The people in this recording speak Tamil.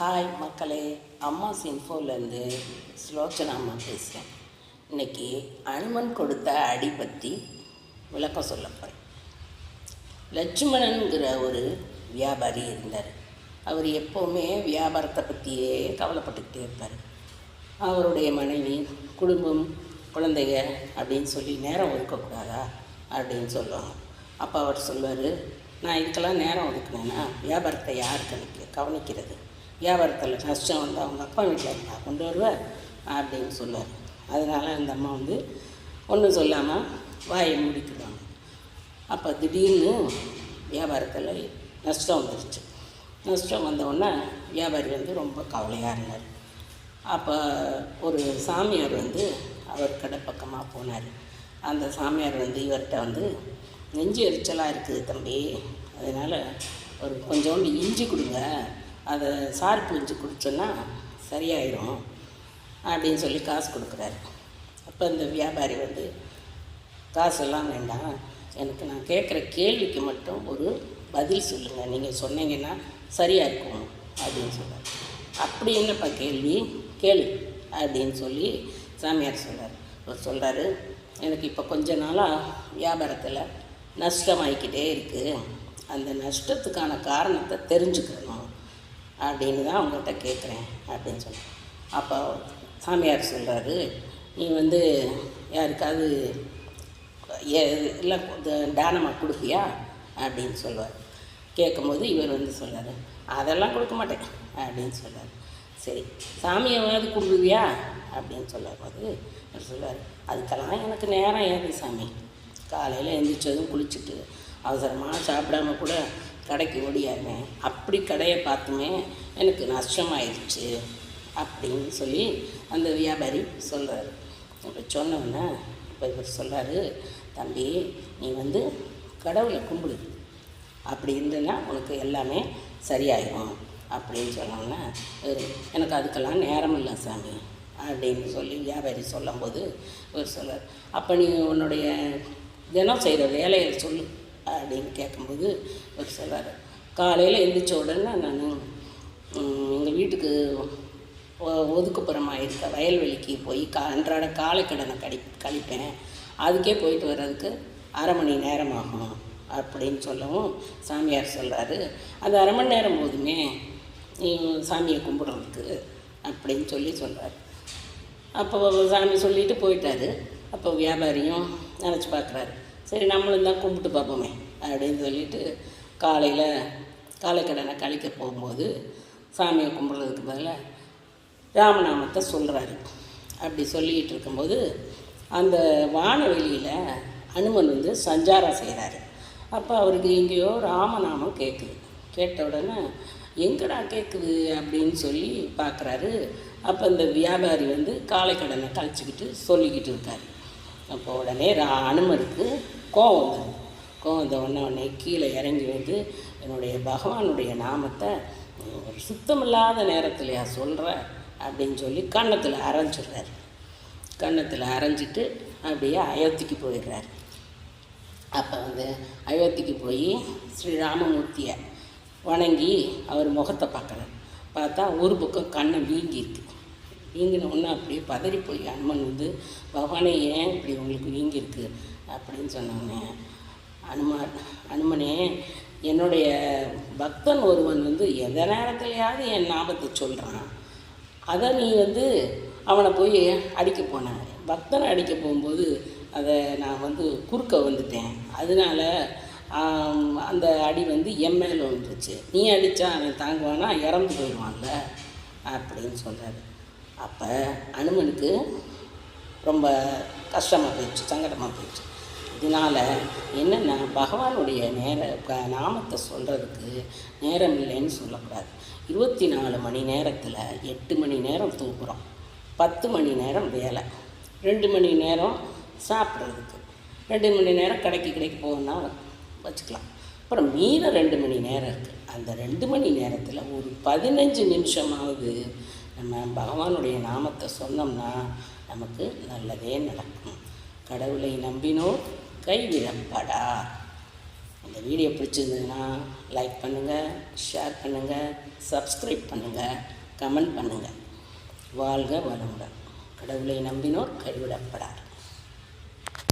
ஹாய் மக்களே. அம்மா சின்ஃபோலேருந்து ஸ்லோச்சனா அம்மா பேசுகிறேன் இன்னைக்கு அனுமன் கொடுத்த அடி பற்றி விளக்கம் சொல்ல போகிறேன் லட்சுமணனுங்கிற ஒரு வியாபாரி இருந்தார். அவர் எப்போவுமே வியாபாரத்தை பற்றியே கவலைப்பட்டுக்கிட்டே இருப்பார். அவருடைய மனைவி குடும்பம் குழந்தைங்க அப்படின்னு சொல்லி நேரம் ஒதுக்கக்கூடாதா அப்படின்னு சொல்லுவாங்க. அப்போ அவர் சொல்வார் நான் இதுக்கெல்லாம் நேரம் ஒதுக்குனேன்னா வியாபாரத்தை யார் கணிக்க கவனிக்கிறது? வியாபாரத்தில் நஷ்டம் வந்து அவங்க அப்பா வீட்டில் இருந்தா கொண்டு வருவார் அப்படின்னு சொல்லுவார் அதனால் அந்த அம்மா வந்து ஒன்றும் சொல்லாமல் வாயை முடிக்கிடுவாங்க அப்போ திடீர்னு வியாபாரத்தில் நஷ்டம் வந்துருச்சு. நஷ்டம் வந்தவுடனே வியாபாரி வந்து ரொம்ப கவலையாக இருந்தார். அப்போ ஒரு சாமியார் வந்து அவர் கடை பக்கமாக போனார். அந்த சாமியார் வந்து இவர்கிட்ட வந்து நெஞ்சு எரிச்சலாக இருக்குது தம்பி. அதனால் ஒரு கொஞ்சோண்டு இஞ்சி கொடுங்க. அதை சாறு பிழிஞ்சு குடிச்சோன்னா சரியாயிடும் அப்படின்னு சொல்லி காசு கொடுக்குறாரு. அப்போ இந்த வியாபாரி வந்து காசெல்லாம் வேண்டாம் எனக்கு நான் கேட்குற கேள்விக்கு மட்டும் ஒரு பதில் சொல்லுங்கள் நீங்கள் சொன்னீங்கன்னா சரியாக இருக்கும் அப்படின்னு சொல்கிறார் அப்படி என்னப்பா கேள்வி? கேளு அப்படின்னு சொல்லி சாமியார் சொல்கிறார் அவர் சொல்கிறாரு எனக்கு இப்போ கொஞ்ச நாளாக வியாபாரத்தில் நஷ்டமாயிக்கிட்டே இருக்குது அந்த நஷ்டத்துக்கான காரணத்தை தெரிஞ்சுக்கணும். அப்படின்னு தான் உங்கள்கிட்ட கேட்குறேன் அப்படின்னு சொல்லி. அப்போ சாமியார் சொல்கிறாரு நீ வந்து யாருக்காவது இல்லை தானமாக கொடுப்பியா? அப்படின்னு சொல்லுவார். கேட்கும்போது இவர் வந்து சொல்கிறார் அதெல்லாம் கொடுக்க மாட்டேன் அப்படின்னு சொல்கிறார் சரி சாமியாவது கொடுக்குவியா அப்படின்னு சொல்லும்போது அவர் சொல்லுவார் அதுக்கெல்லாம் எனக்கு நேரம் ஏது சாமி? காலையில் எழுந்திரிச்சதும் குளிச்சுட்டு அவசரமாக சாப்பிடாம கூட கடைக்கு ஓடியாருமே அப்படி கடையை பார்த்துமே எனக்கு நஷ்டமாயிடுச்சு அப்படின்னு சொல்லி அந்த வியாபாரி சொல்கிறாரு இப்போ சொன்னோன்னே இப்போ இவர் சொல்கிறாரு தம்பி நீ வந்து கடவுளை கும்பிடு. அப்படி இருந்ததுன்னா உனக்கு எல்லாமே சரியாயிடும் அப்படின்னு சொன்னோன்னே எனக்கு அதுக்கெல்லாம் நேரம் இல்லை சாமி. அப்படின்னு சொல்லி வியாபாரி சொல்லும்போது இவர் சொல்கிறார் அப்போ நீ உன்னுடைய தினம் செய்கிற வேலையை சொல்லு. அப்படின்னு கேட்கும்போது அவர் சொல்றாரு காலையில் எழுந்திரிச்ச உடனே நான் எங்கள் வீட்டுக்கு ஒ- ஒதுக்குப்புறமாக இருக்க வயல்வெளிக்கு போய் கா அன்றாட காலை கடி கழிப்பேன். அதுக்கே போயிட்டு வர்றதுக்கு அரை மணி நேரம் ஆகும் அப்படின்னு சொல்லவும் சாமியார் சொல்கிறாரு அது அரை மணி நேரம் போதுமே சாமியை கும்பிடுறதுக்கு அப்படின்னு சொல்லி சொல்கிறார் அப்போ சாமி சொல்லிட்டு போயிட்டாரு. அப்போ வியாபாரியும் நினச்சி பார்க்குறாரு சரி நம்மளும் தான் கும்பிட்டு பார்ப்போமே அப்படின்னு சொல்லிட்டு காலையில் காலை கடனை கழிக்க போகும்போது சாமியை கும்பிட்றதுக்கு பதிலாக ராமநாமத்தை சொல்கிறாரு அப்படி சொல்லிக்கிட்டு இருக்கும்போது அந்த வானவெளியில் அனுமன் வந்து சஞ்சாரம் செய்கிறாரு அப்போ அவருக்கு எங்கேயோ ராமநாமம் கேட்குது கேட்ட உடனே எங்கடா கேட்குது அப்படின்னு சொல்லி பார்க்குறாரு அப்போ இந்த வியாபாரி வந்து காலை கடனை கழிச்சிக்கிட்டு சொல்லிக்கிட்டு இருக்காரு. அப்போ உடனே ரா அனுமனுக்கு கோவம் வந்தது கோவம் வந்த உடனே உடனே கீழே இறங்கி வந்து என்னுடைய பகவானுடைய நாமத்தை ஒரு சுத்தமில்லாத நேரத்துலையா சொல்கிற அப்படின்னு சொல்லி கன்னத்தில் அரைஞ்சிடுறாரு. கன்னத்தில் அரைஞ்சிட்டு அப்படியே அயோத்திக்கு போயிடுறாரு. அப்போ வந்து அயோத்திக்கு போய் ஸ்ரீராமமூர்த்தியை வணங்கி அவர் முகத்தை பார்க்குறாரு. பார்த்தா ஒரு பக்கம் கண்ணை வீங்கியிருக்கு. உடனே அப்படியே பதறி போய் அனுமன் வந்து பகவானே ஏன் இப்படி உங்களுக்கு வீங்கியிருக்கு அப்படின்னு சொன்னாங்க. அனுமான் அனுமனே என்னுடைய பக்தன் ஒருவன் வந்து எந்த நேரத்துலையாவது என் ஞாபகத்தை சொல்கிறான் அதை நீ வந்து அவனை போய் அடிக்க போனேன் பக்தனை அடிக்க போகும்போது அதை நான் வந்து குறுக்க வந்துட்டேன். அதனால அந்த அடி வந்து என் மேலே வந்துருச்சு. நீ அடித்தா அவன் தாங்குவானா? இறந்து போயிடுவான்ல? அப்படின்னு சொல்கிறாரு அப்போ அனுமனுக்கு ரொம்ப கஷ்டமாக போயிடுச்சு சங்கடமாக போயிடுச்சு. இதனால் என்னென்னா பகவானுடைய நேர நாமத்தை சொல்கிறதுக்கு நேரம் இல்லைன்னு சொல்லக்கூடாது. இருபத்தி நாலு மணி நேரத்தில் எட்டு மணி நேரம் தூக்குறோம் பத்து மணி நேரம் வேலை. ரெண்டு மணி நேரம் சாப்பிட்றதுக்கு. ரெண்டு மணி நேரம் கடைக்கு கடைக்கு போகணுன்னா வச்சுக்கலாம். அப்புறம் மீதம் ரெண்டு மணி நேரம் இருக்குது அந்த ரெண்டு மணி நேரத்தில் ஒரு பதினஞ்சு நிமிஷமாவது நம்ம பகவானுடைய நாமத்தை சொன்னோம்னா நமக்கு நல்லதே நடக்கும். கடவுளை நம்பினோர் கைவிடப்படா இந்த வீடியோ பிடிச்சிருந்ததுன்னா லைக் பண்ணுங்கள் ஷேர் பண்ணுங்கள் சப்ஸ்கிரைப் பண்ணுங்கள் கமெண்ட் பண்ணுங்கள் வாழ்க வளமுடன். கடவுளை நம்பினோர் கைவிடப்படார்.